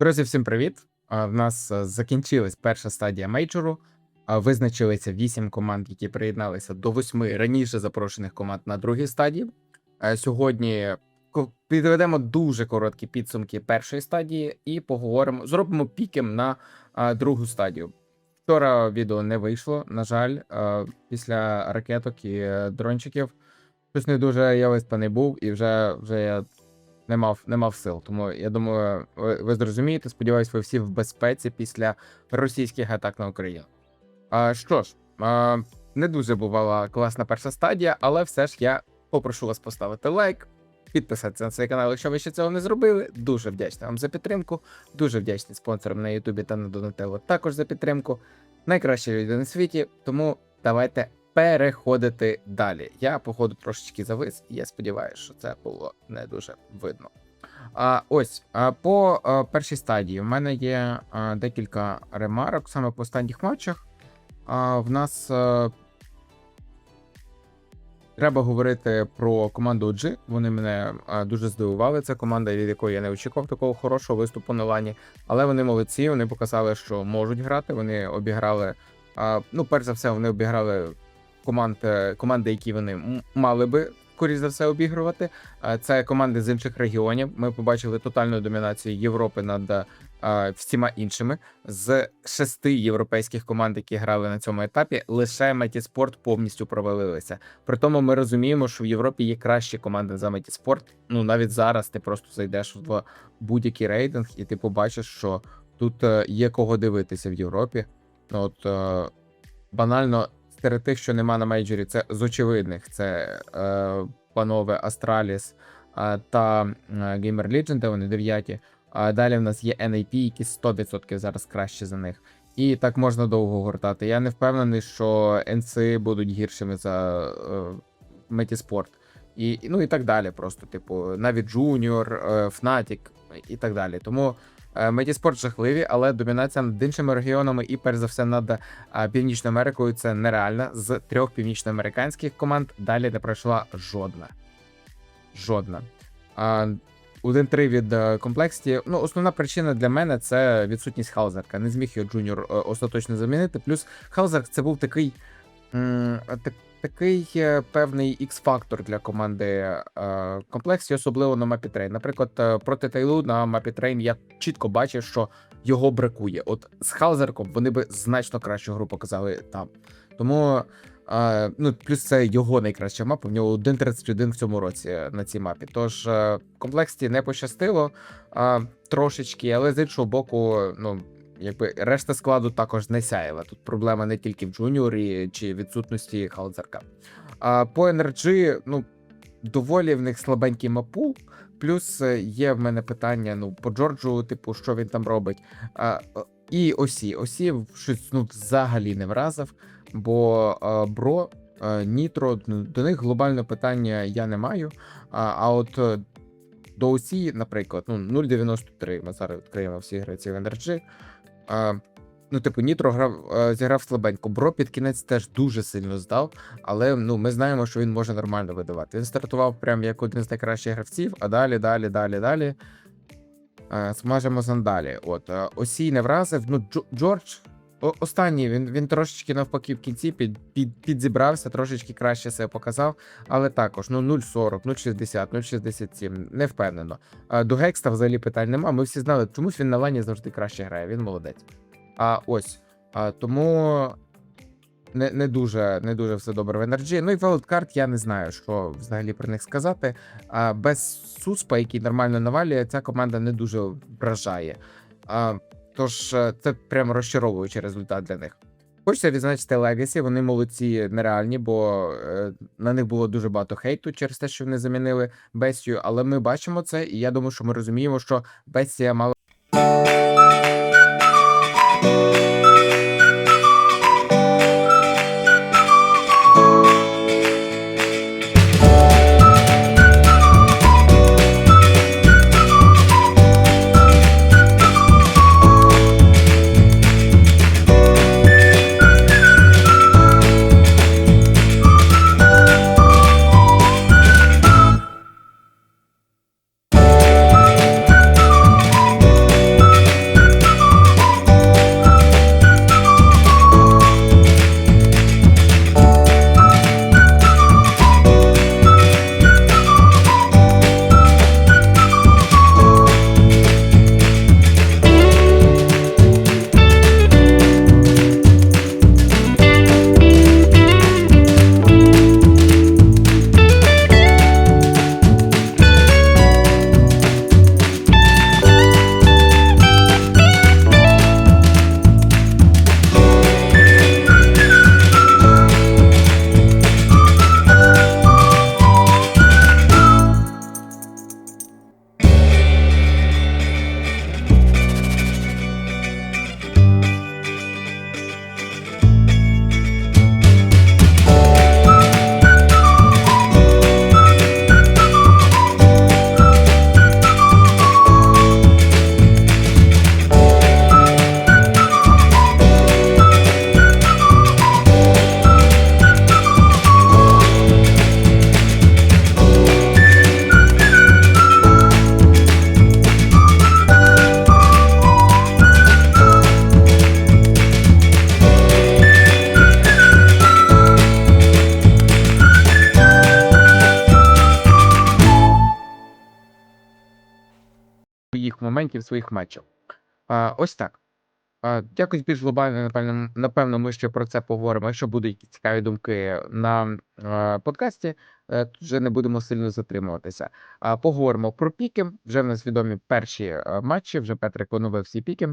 Друзі, всім привіт! В нас е, закінчилась перша стадія мейджору. Визначилися 8 команд, які приєдналися до 8 раніше запрошених команд на другій стадії. Е, Сьогодні підведемо дуже короткі підсумки першої стадії і поговоримо, зробимо пікем на другу стадію. Вчора відео не вийшло, на жаль, після ракеток і е, дрончиків. Щось не дуже я виспаний був, і вже, вже я не мав, не мав сил. Тому я думаю, ви, ви зрозумієте. Сподіваюсь, ви всі в безпеці після російських атак на Україну. А, що ж, а, не дуже бувала класна перша стадія, але все ж я попрошу вас поставити лайк, підписатися на цей канал, якщо ви ще цього не зробили. Дуже вдячний вам за підтримку. Дуже вдячний спонсорам на Ютубі та на Донателло також за підтримку. Найкращі люди на світі. Тому давайте переходити далі. Я, походу, трошечки завис, і я сподіваюся, що це було не дуже видно. А, ось по першій стадії в мене є декілька ремарок саме по останніх матчах. А, в нас треба говорити про команду OG. Вони мене дуже здивували. Це команда, від якої я не очікував такого хорошого виступу на лані. Але вони молодці. Вони показали, що можуть грати. Вони обіграли. Ну, перш за все, вони обіграли команд, е, команди, які вони мали би. Скоріше за все обігрувати. Е, Це команди з інших регіонів. Ми побачили тотальну домінацію Європи над е, всіма іншими. З шести європейських команд, які грали на цьому етапі, лише Метіспорт повністю провалилися. При тому ми розуміємо, що в Європі є кращі команди за Метіспорт. Ну навіть зараз ти просто зайдеш в будь-який рейтинг, і ти побачиш, що тут є кого дивитися в Європі. От банально серед тих, що нема на мейджорі, це з очевидних: це е, панове Астраліс е, та е, Gamer Legend, вони дев'яті. А далі в нас є NAP, які 100% зараз краще за них. І так можна довго гортати. Я не впевнений, що NC будуть гіршими за е, Метіспорт. І, ну і так далі. Просто, типу, навіть Junior, е, Fnatic і так далі. Тому е, Метіспорт жахливі, але домінація над іншими регіонами і, перш за все, над Північною Америкою це нереально. З трьох північноамериканських команд далі не пройшла жодна. Жодна. А, 1-3 від е, комплексті. Ну, основна причина для мене це відсутність Хаузерка. Не зміг його Джуніор е, остаточно замінити. Плюс Хаузерк це був такий. так- Такий певний X-фактор для команди е, комплексі, особливо на мапі трейн. Наприклад, е, проти Тайлу на мапі трейн я чітко бачив, що його бракує. От з Халзерком вони би значно кращу гру показали там. Тому е, ну, плюс це його найкраща мапа. В нього 1.31 в цьому році на цій мапі. Тож комплексі не пощастило трошечки, але з іншого боку, ну. Якби решта складу також не сяєва. Тут проблема не тільки в джуніорі чи відсутності Халзерка. А по NRG, ну доволі в них слабенький мапул. Плюс е, є в мене питання: ну, по Джорджу, типу, що він там робить. А, е, і осі. Осі щось ну, взагалі не вразив, бо а, бро, а, Нітро, до них глобальне питання я не маю. А, а от е, до осі, наприклад, ну, 0.93. Ми зараз відкриємо всі гравці в NRG. А, ну, типу, Нітро грав, е, зіграв слабенько. Бро під кінець теж дуже сильно здав, але ну, ми знаємо, що він може нормально видавати. Він стартував прям як один з найкращих гравців, а далі, далі, далі, далі. Е, смажемо сандалі. От, е, Осій не вразив. Ну, Джо- Джордж. Останній він, він трошечки навпаки в кінці під, під, підзібрався, трошечки краще себе показав, але також ну 0,40, 0,60, 0,67, не впевнено. До Гекста взагалі питань нема. Ми всі знали, чомусь він на лані завжди краще грає, він молодець. А ось. А, тому не, не дуже не дуже все добре в NRG. Ну і Wildcard я не знаю, що взагалі про них сказати. А, без Суспа, який нормально навалює, ця команда не дуже вражає. А, тож е, це прям розчаровуючий результат для них. Хочеться відзначити Legacy, вони молодці нереальні, бо е, на них було дуже багато хейту через те, що вони замінили Бесію. але ми бачимо це, і я думаю, що ми розуміємо, що Бесія мала. Моментів своїх матчів. А, ось так. А, якось більш глобально, напевно, напевно, ми ще про це поговоримо. Якщо будуть якісь цікаві думки на е, подкасті, е, тут вже не будемо сильно затримуватися. А, поговоримо про піки. Вже в нас відомі перші е, матчі, вже Петрик поновив всі піки.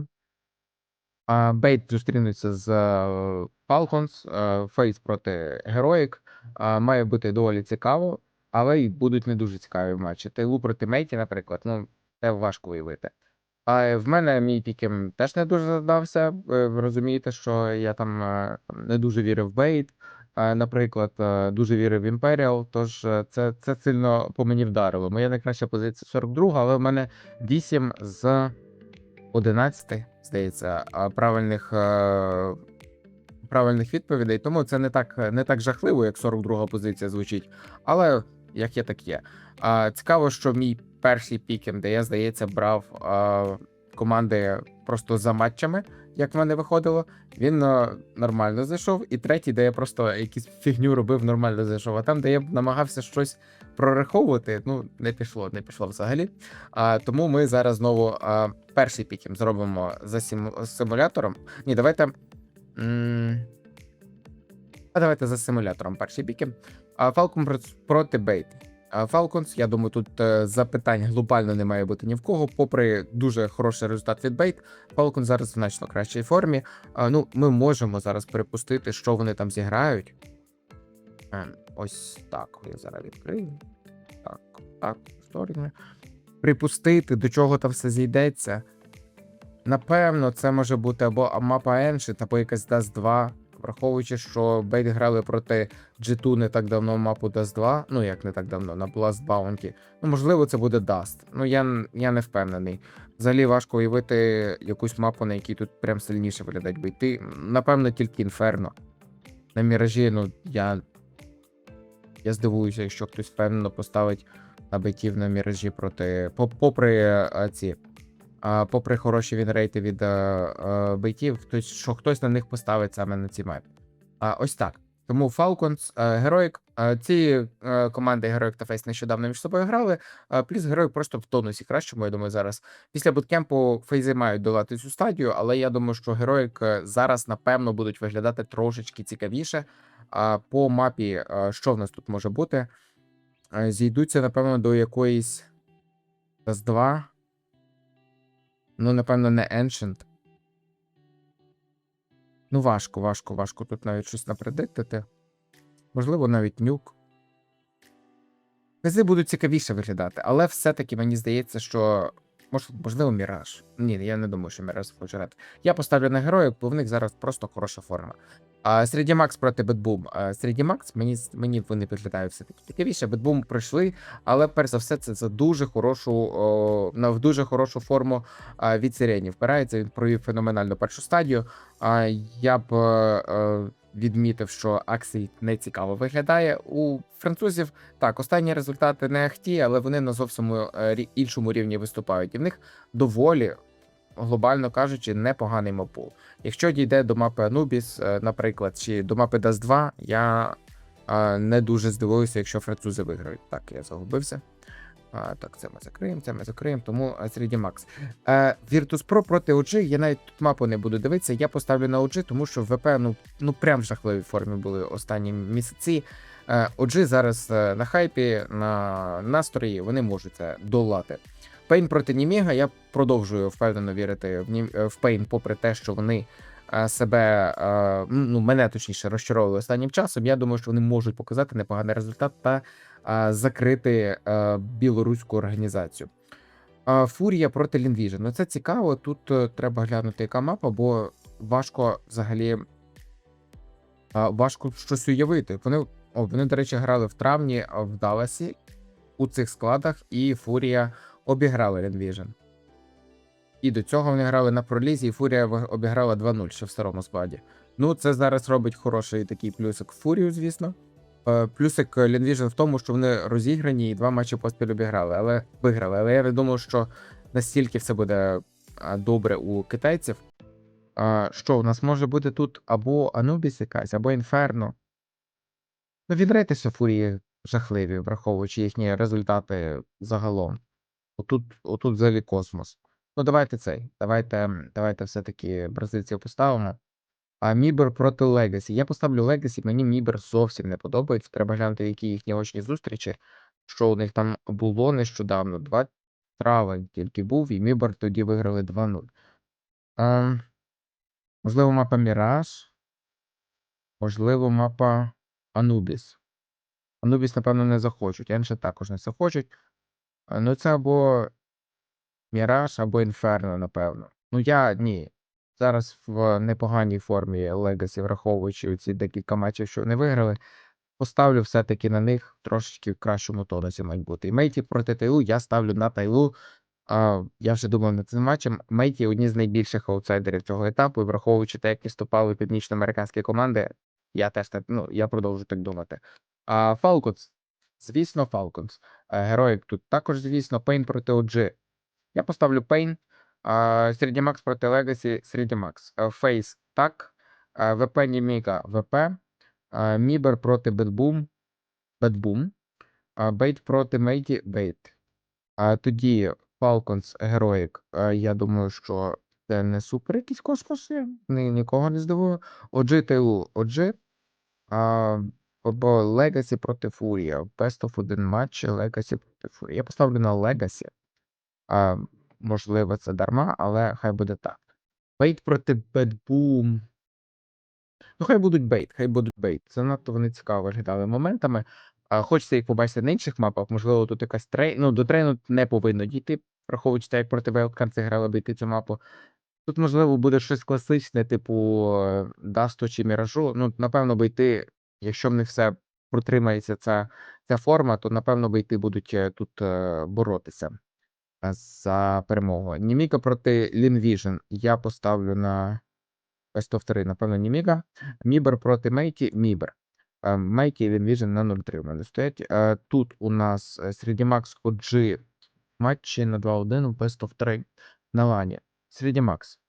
А, Бейт зустрінеться з е, Falcons, Фейс проти Heroic. А, Має бути доволі цікаво, але й будуть не дуже цікаві матчі. Тейлу проти Мейті, наприклад, ну, це важко уявити. А в мене мій пікем теж не дуже задався. Е, Ви розумієте, що я там е, не дуже вірив в Бейт, е, наприклад, е, дуже вірив в Imperial, тож е, це, це сильно по мені вдарило. Моя найкраща позиція 42, але в мене 8 з 11, здається, правильних, е, правильних відповідей. Тому це не так, не так жахливо, як 42 позиція звучить. Але як є, так є. Цікаво, що мій перший пікем, де я, здається, брав а, команди просто за матчами, як в мене виходило, він а, нормально зайшов. І третій, де я просто якусь фігню робив, нормально зайшов. А там, де я намагався щось прораховувати, ну не пішло, не пішло взагалі. А, тому ми зараз знову а, перший пікем зробимо за симу- симулятором. Ні, давайте. м, А давайте за симулятором перший. А Falcon проти Бейт. Falcons, я думаю, тут е, запитань глобально не має бути ні в кого. Попри дуже хороший результат від Бейт, Falcon зараз в значно кращій формі. Ну, ми можемо зараз припустити, що вони там зіграють. Е, Ось так. Я зараз відкрию. Так, так, повторюємо. Припустити, до чого там все зійдеться. Напевно, це може бути або мапа Ancient, або якась Dust 2. Враховуючи, що Бейт грали проти G2 не так давно мапу Dust 2. Ну, як не так давно, на Blast Bounty. Ну, можливо, це буде Dust. Ну, я, я не впевнений. Взагалі важко уявити якусь мапу, на якій тут прям сильніше виглядають бейти. Напевно, тільки Inferno. На міражі, ну, я. Я здивуюся, якщо хтось впевнено поставить на бейтів на міражі проти. Попри е, ці. А, попри хороші вінрейти від е, е, бейтів, хтось, що хтось на них поставить саме на ці мапи. А, ось так. Тому Falcons, Heroic, е, ці команди Heroic та Face нещодавно між собою грали. Плюс Heroic просто в тонусі кращому, я думаю, зараз. Після буткемпу фейзи мають долати цю стадію, але я думаю, що Heroic зараз, напевно, будуть виглядати трошечки цікавіше. По мапі, що в нас тут може бути? Зійдуться, напевно, до якоїсь з 2. Ну, напевно, не Ancient. Ну, важко, важко, важко тут навіть щось напредиктити. Можливо, навіть нюк. Фези будуть цікавіше виглядати, але все-таки мені здається, що. Мож, можливо, Міраж. Ні, я не думаю, що Міраж хоче грати. Я поставлю на героїв, бо в них зараз просто хороша форма. А Середі Макс проти Бетбум. Середі Макс, мені, мені вони виглядають все-таки цікавіше. Бетбум пройшли, але перш за все, це за дуже хорошу, о, на в дуже хорошу форму а, від Сирені. Впирається, він провів феноменальну першу стадію. А, я б е, е, відмітив, що Аксій не цікаво виглядає. У французів так, останні результати не ахті, але вони на зовсім е, іншому рівні виступають. І в них доволі, глобально кажучи, непоганий мопул. Якщо дійде до мапи Anubis, е, наприклад, чи до мапи Dust 2, я е, не дуже здивуюся, якщо французи виграють. Так, я загубився. А, так, це ми закриємо, це ми закриємо, тому е, середі Макс. Е, Virtus Pro проти OG, я навіть тут мапу не буду дивитися, я поставлю на OG, тому що ВП ну, ну прям в жахливій формі були останні місяці. Е, OG зараз е, на хайпі, на настрої, вони можуть це долати. Пейн проти Німіга, я продовжую впевнено вірити в, е, в Пейн, попри те, що вони е, себе, е, ну мене точніше розчаровували останнім часом. Я думаю, що вони можуть показати непоганий результат та е, закрити е, білоруську організацію. Фурія проти Лінвіжн. Ну це цікаво. Тут е, треба глянути, яка мапа, бо важко взагалі важко щось уявити. Вони, о, вони, до речі, грали в травні в Далласі у цих складах, і Фурія обіграли Лінвіжн. І до цього вони грали на пролізі, і Фурія обіграла 2-0 ще в старому складі. Ну, це зараз робить хороший такий плюсик Фурію, звісно. Е, Плюсик Лінвіжн в тому, що вони розіграні і два матчі поспіль обіграли, але виграли. Але я не думав, що настільки все буде добре у китайців. Що у нас може бути тут або Анубіс якась, або Інферно. Ну, відрейтися Фурії жахливі, враховуючи їхні результати загалом. Отут, отут взагалі космос. Ну, давайте цей. Давайте, давайте все-таки бразильців поставимо. А Мібер проти Легасі. Я поставлю Легасі, мені Мібер зовсім не подобається. Треба глянути, які їхні очні зустрічі. Що у них там було нещодавно. 2 травень тільки був, і Мібер тоді виграли 2-0. А, можливо, мапа Міраж. Можливо, мапа Анубіс. Анубіс, напевно, не захочуть. Енше також не захочуть. А, Ну, це або Міраж, або Інферно, напевно. Ну, я ні. Зараз в непоганій формі Легасі, враховуючи ці декілька матчів, що вони виграли. Поставлю все-таки на них трошечки в кращому тонусі мають бути. І Мейті проти Тайлу я ставлю на Тайлу. А, я вже думав над цим матчем. Мейті одні з найбільших аутсайдерів цього етапу, і враховуючи те, як виступали північноамериканські команди, я теж ну, я продовжу так думати. А Falcons, звісно, Falcons. Героїк тут також, звісно, Пейн проти OG. Я поставлю Пейн. Середній Макс проти Legacy, Середній Макс. Фейс так. ВП Німіка ВП. Мібер проти Бетбум. Бетбум. Бейт проти Мейті Бейт. Тоді Falcons Героїк. Я думаю, що це не супер якісь космоси. Ні, нікого не здивує. OG Тейлу OG. Або Legacy проти Фурія. Best of один матч Legacy проти Фурія. Я поставлю на Legacy. Можливо, це дарма, але хай буде так. Бейт проти Бетбум. Ну, хай будуть бейт, хай будуть бейт. Занадто вони цікаво виглядали моментами. А, хочеться їх побачити на інших мапах. Можливо, тут якась трей. Ну, до трейну не повинно дійти, враховуючи те, як проти Wildcards грали бійти цю мапу. Тут, можливо, буде щось класичне, типу е, Дасту чи Міражу. Ну, напевно, бейти, якщо в них все протримається ця, ця форма, то напевно бейти будуть е, тут е, боротися е, за перемогу. Німіка проти Лінвіжн. Я поставлю на Best of 3, напевно, Німіга. Мібер проти Мейті, Мібер. Е, Мейті і Лінвіжн на 0-3 у мене стоять. Е, Тут у нас е, Середнімакс OG матчі на 2-1 в Best of 3 на лані. Середнімакс.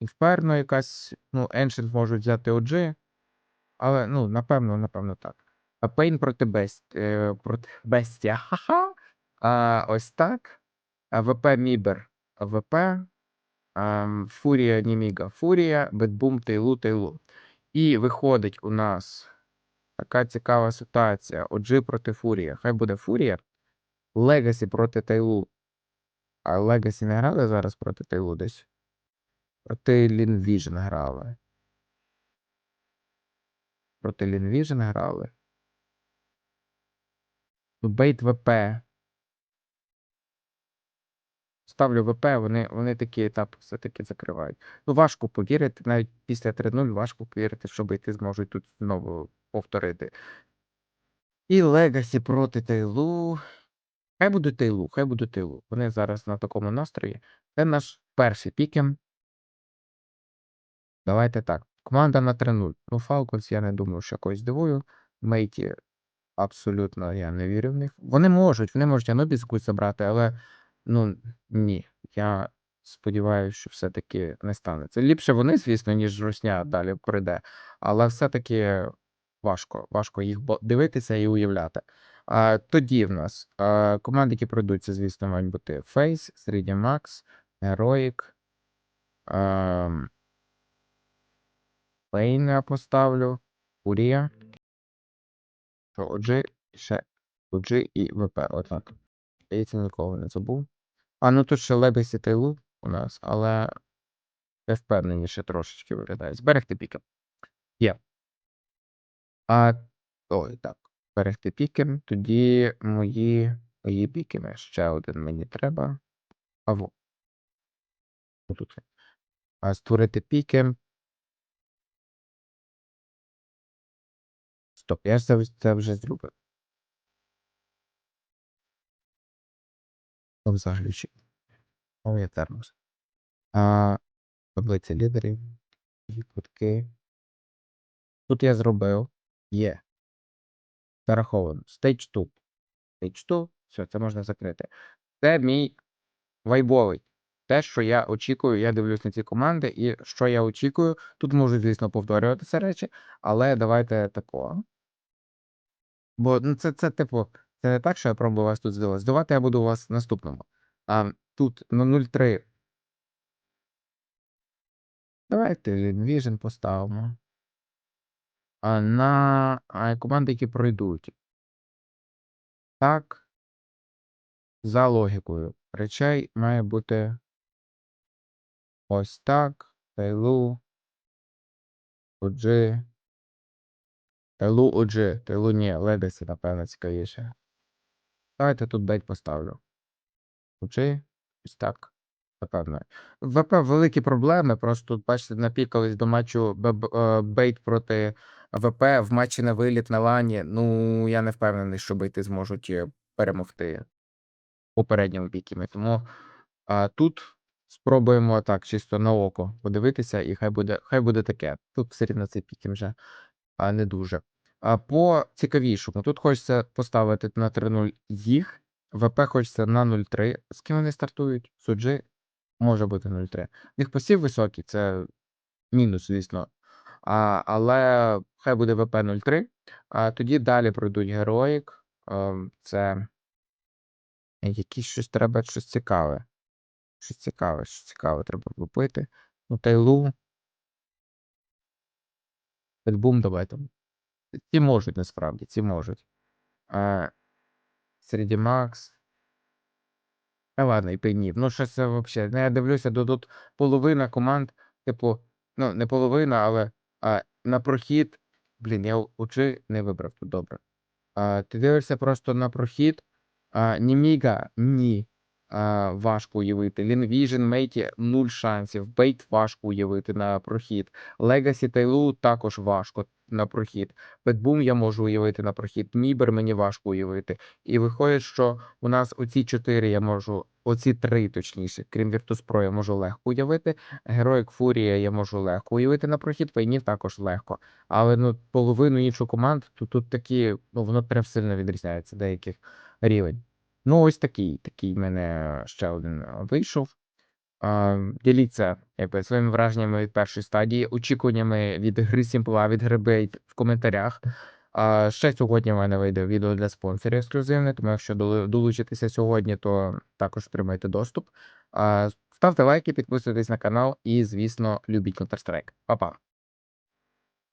Інферно якась, ну, Ancient можуть взяти OG, але, ну, напевно, напевно, так. А Пейн проти Бест, е, проти Бестія. Ха-ха. А, ось так. А ВП Мібер. ВП. Ем, Фурія Німіга. Фурія, Бетбум, Тейлу, Тейлу. І виходить у нас така цікава ситуація. OG проти Фурія. Хай буде Фурія. Легасі проти Тейлу. А Легасі не грали зараз проти Тейлу десь. Проти Лінвіжн грали. Проти Лінвіжн грали. Бейт ВП. Ставлю ВП, вони, вони такі етапи все-таки закривають. Ну, важко повірити, навіть після 3-0 важко повірити, що бейти зможуть тут знову повторити. І Легасі проти Тейлу. Хай буде Тейлу, хай буде Тейлу. Вони зараз на такому настрої. Це наш перший пікем. Давайте так. Команда на 3-0. Ну, Falcons я не думаю, що якось здивую. Мейті абсолютно я не вірю в них. Вони можуть, вони можуть якусь забрати, але ну ні. Я сподіваюся, що все-таки не станеться. Ліпше вони, звісно, ніж Русня далі прийде, але все-таки важко, важко їх дивитися і уявляти. А, тоді в нас а, команди, які пройдуть, це, звісно, мають бути Face, Середня Макс, Heroic. ем, Пейн я поставлю. Фурія. Що, OG, ще OG і ВП. Отак. Здається, нікого не забув. А, ну тут ще Legacy Тейлу у нас, але я впевненіше трошечки виглядає. Зберегти піки. Є. А, ой, так. Зберегти піки. Тоді мої, мої піки. Ще один мені треба. А во. Тут. А, створити піки. Стоп, я ж це вже зробив. Ну, взагалі. О, термос. А, таблиця лідерів. Кутки. Тут я зробив. Є. Зараховано. Stage 2. Stage 2. Все, це можна закрити. Це мій вайбовий. Те, що я очікую, я дивлюсь на ці команди, і що я очікую. Тут можуть, звісно, повторюватися речі, але давайте такого. Бо ну, це, це, типу, це не так, що я пробую вас тут здавати. Здавати я буду у вас в наступному. А, тут на 0,3 Давайте Vision поставимо. А на команди, які пройдуть. Так. За логікою речей має бути ось так. Тайлу. OG. Тайлу OG. Тайлу ні, Legacy, напевно, цікавіше. Давайте тут бейт поставлю. OG. Ось так. Напевно. ВП великі проблеми. Просто бачите, напікались до матчу е, бейт проти ВП в матчі на виліт на лані. Ну, я не впевнений, що бейти зможуть е, перемогти попередніми піками. Тому а, тут спробуємо так, чисто на око подивитися, і хай буде, хай буде таке. Тут все рівно цей піки вже а, не дуже. По цікавішому, тут хочеться поставити на 3-0 їх. ВП хочеться на 0-3. З ким вони стартують? Суджи може бути 0-3. В них посів високий, це мінус, звісно. А, але хай буде ВП 0-3. А тоді далі пройдуть Героїк. Ем, Це якісь щось треба, щось цікаве. Щось цікаве, щось цікаве треба купити. Ну, Тайлу. Бум давайте. Ці можуть насправді, ці можуть. А, Середі Макс. Та ладно, і пенів. Ну, що це взагалі? Ну, я дивлюся, до тут половина команд, типу, ну, не половина, але а, на прохід. Блін, я очі не вибрав тут добре. А, ти дивишся просто на прохід. А, Німіга ні. А, важко уявити. Лінвіжн, Мейті нуль шансів. Бейт важко уявити на прохід. Legacy Тайлу також важко на прохід. Петбум я можу уявити на прохід. Мібер мені важко уявити. І виходить, що у нас оці чотири я можу, оці три точніше, крім Virtus.pro, я можу легко уявити. Героїк Фурія я можу легко уявити на прохід, Вейнів також легко. Але ну, половину іншу команд, то тут такі, ну воно прям сильно відрізняється деяких рівень. Ну, ось такий, такий в мене ще один вийшов. Діліться якби, своїми враженнями від першої стадії, очікуваннями від гри Сімпла, від гри в коментарях. А, ще сьогодні в мене вийде відео для спонсорів ексклюзивне, тому якщо долучитися сьогодні, то також отримайте доступ. Ставте лайки, підписуйтесь на канал і, звісно, любіть Counter-Strike. Па-па!